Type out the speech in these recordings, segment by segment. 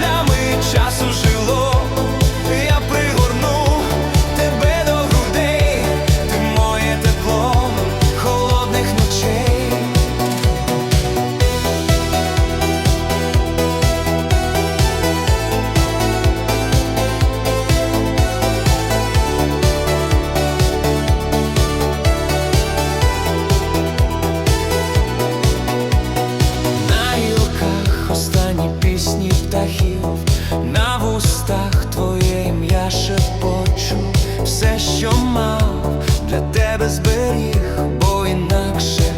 краплями часу жило, я пригорну тебе до грудей, моє тепло холодних ночей. На гілках останні пісні птахів зберіг, бо інакше.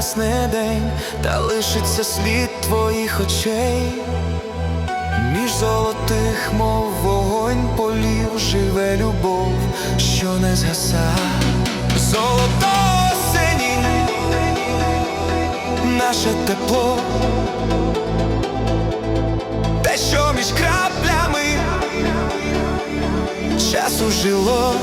Гасне день, та лишиться слід твоїх очей. Між золотих, мов вогонь полів, живе любов, що не згаса. Золото осені, наше тепло, те, що між краплями часу жило.